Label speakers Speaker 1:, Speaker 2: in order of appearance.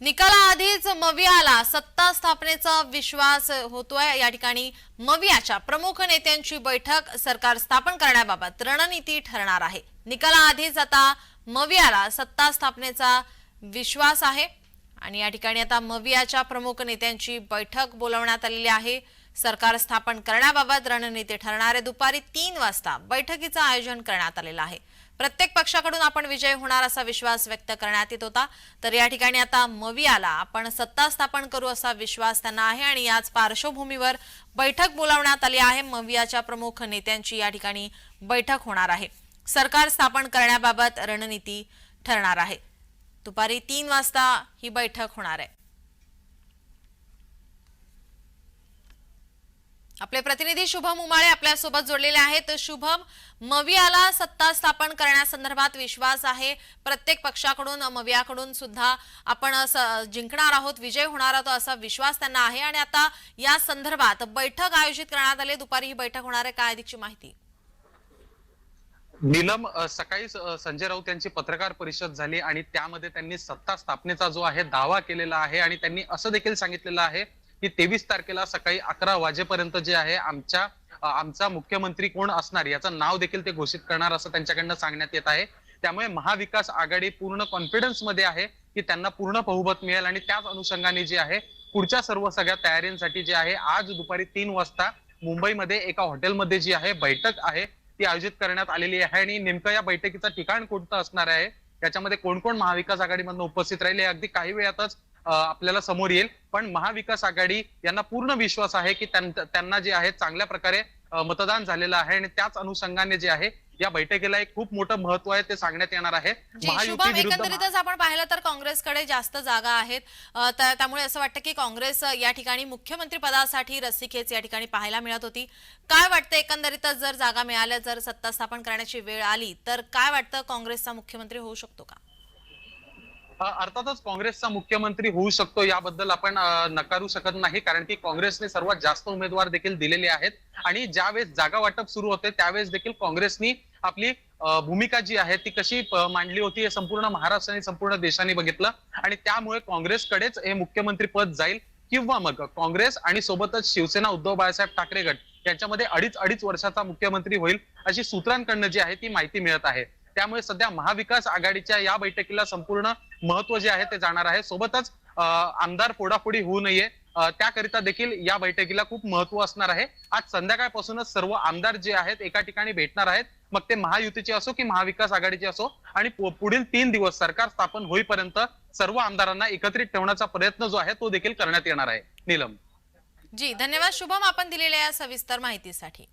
Speaker 1: निकालाआधीच मवियाला सत्ता स्थापनेचा विश्वास होतोय. या ठिकाणी मवियाच्या प्रमुख नेत्यांची बैठक सरकार स्थापन करण्याबाबत रणनीती ठरणार आहे. निकालाआधीच आता मवियाला सत्ता स्थापनेचा विश्वास आहे. आणि या ठिकाणी आता मवियाच्या प्रमुख नेत्यांची बैठक बोलवण्यात आलेली आहे. सरकार स्थापन करण्याबाबत रणनीती ठरणारे दुपारी तीन वाजता बैठकीचं आयोजन करण्यात आलेलं आहे. प्रत्येक पक्षाकडून आपण विजय होणार असा विश्वास व्यक्त करण्यात येत होता. तर या ठिकाणी आता मवियाला आपण सत्ता स्थापन करू असा विश्वास त्यांना आहे आणि याच पार्श्वभूमीवर बैठक बोलावण्यात आली आहे. मवियाच्या प्रमुख नेत्यांची या ठिकाणी बैठक होणार आहे. सरकार स्थापन करण्याबाबत रणनीती ठरणार आहे. दुपारी तीन वाजता ही बैठक होणार आहे. आपले प्रतिनिधी शुभम उमाळे आपल्यासोबत जोडलेले आहेत. शुभम मवियाला सत्ता स्थापन करण्यासंदर्भात विश्वास आहे. प्रत्येक पक्षाकडून मवियाकडून सुद्धा आपण असं जिंकणार आहोत विजय होणार आहोत असा विश्वास त्यांना आहे. आणि आता या संदर्भात बैठक आयोजित करण्यात आली. दुपारी ही बैठक होणार आहे. काय अधिकची माहिती?
Speaker 2: नीलम सकाळी संजय राऊत यांची पत्रकार परिषद झाली आणि त्यामध्ये त्यांनी सत्ता स्थापनेचा जो आहे दावा केलेला आहे आणि त्यांनी असं देखील सांगितलेलं आहे की तेवीस तारखेला सकाळी अकरा वाजेपर्यंत जे आहे आमच्या आमचा मुख्यमंत्री कोण असणार याचं नाव देखील ते घोषित करणार असं त्यांच्याकडनं सांगण्यात येत आहे. त्यामुळे महाविकास आघाडी पूर्ण कॉन्फिडन्समध्ये आहे की त्यांना पूर्ण बहुमत मिळेल आणि त्याच अनुषंगाने जे आहे पुढच्या सर्व सगळ्या तयारींसाठी जे आहे आज दुपारी तीन वाजता मुंबईमध्ये एका हॉटेलमध्ये जी आहे बैठक आहे ती आयोजित करण्यात आलेली आहे आणि नेमकं या बैठकीचं ठिकाण कोणतं असणार आहे याच्यामध्ये कोण कोण महाविकास आघाडीमधून उपस्थित राहिले अगदी काही वेळातच आपल्याला समोर येईल. पण महाविकास आघाडी यांना पूर्ण विश्वास आहे की त्यां- त्यांना जे आहे चांगल्या प्रकारे मतदान झालेलं आहे आणि त्याच अनुषंगाने जे आहे या बैठकीला एक खूप मोठं महत्त्व आहे ते सांगण्यात येणार आहे.
Speaker 1: एकंदरीतच आपण पाहिलं तर काँग्रेसकडे जास्त जागा आहेत. त्यामुळे असं वाटतं की काँग्रेस या ठिकाणी मुख्यमंत्री पदासाठी रस्सीखेच या ठिकाणी पाहायला मिळत होती. काय वाटतं एकंदरीतच जर जागा मिळाल्या जर सत्ता स्थापन करण्याची वेळ आली तर काय वाटतं काँग्रेसचा मुख्यमंत्री होऊ शकतो का?
Speaker 2: अर्थातच काँग्रेसचा मुख्यमंत्री होऊ शकतो याबद्दल आपण नकारू शकत नाही कारण की काँग्रेसने सर्वात जास्त उमेदवार देखील दिलेले आहेत. आणि ज्यावेळेस जागा वाटप सुरू होते त्यावेळेस देखील काँग्रेसनी आपली भूमिका जी आहे ती कशी मांडली होती हे संपूर्ण महाराष्ट्राने संपूर्ण देशाने बघितलं. आणि त्यामुळे काँग्रेसकडेच हे मुख्यमंत्री पद जाईल. किंवा मग काँग्रेस आणि सोबतच शिवसेना उद्धव बाळासाहेब ठाकरे गट यांच्यामध्ये अडीच अडीच वर्षाचा मुख्यमंत्री होईल अशी सूत्रांकडनं जी आहे ती माहिती मिळत आहे. त्यामुळे सध्या महाविकास आघाडीच्या या बैठकीला संपूर्ण महत्त्व जे आहे ते जाणार आहे. सोबतच आमदार फोडाफोडी होऊ नये. त्याकरिता देखील या बैठकीला खूप महत्त्व असणार आहे. आज संध्याकाळपासूनच सर्व आमदार जे आहेत एका ठिकाणी भेटणार आहेत. मग ते महायुतीचे असो की महाविकास आघाडीचे असो आणि पुढील तीन दिवस सरकार स्थापन होईपर्यंत सर्व आमदारांना एकत्रित ठेवण्याचा प्रयत्न जो आहे तो देखील करण्यात येणार आहे. नीलम.
Speaker 1: जी धन्यवाद. शुभम आपण दिलेल्या या सविस्तर माहितीसाठी.